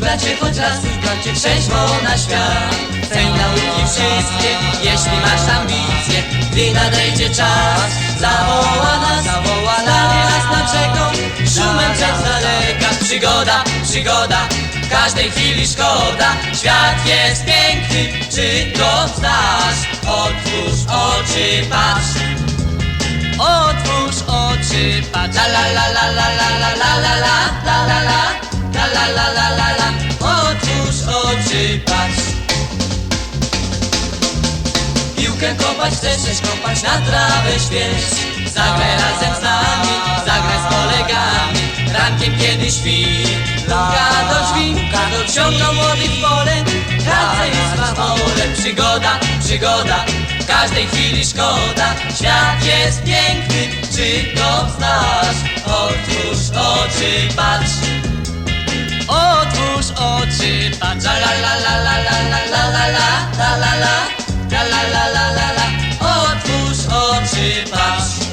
bracie, choć raz już bracie trzeźwo na świat Ceń nauki wszystkie, jeśli masz ambicje Gdy nadejdzie czas, zawoła nas Zawoła nas nad rzeką, szumem przez daleka Przygoda, przygoda, każdej chwili szkoda Świat jest piękny, czy go znasz? Otwórz oczy, patrz Otwórz oczy, patrz la la la la la la la la la la la Piłkę kopać chcesz, chcesz kopać na trawę śwież Zagraj razem z nami, zagraj z kolegami Rankiem kiedy śpi Puka do drzwi, drzwi Ciągną młodych w pole Pracę jest małole Przygoda, przygoda W każdej chwili szkoda Świat jest piękny Czy go znasz? Otwórz oczy, patrz Otwórz oczy, patrz la la la la la la la la la la la la La la la la la la. Otwórz oczy, patrz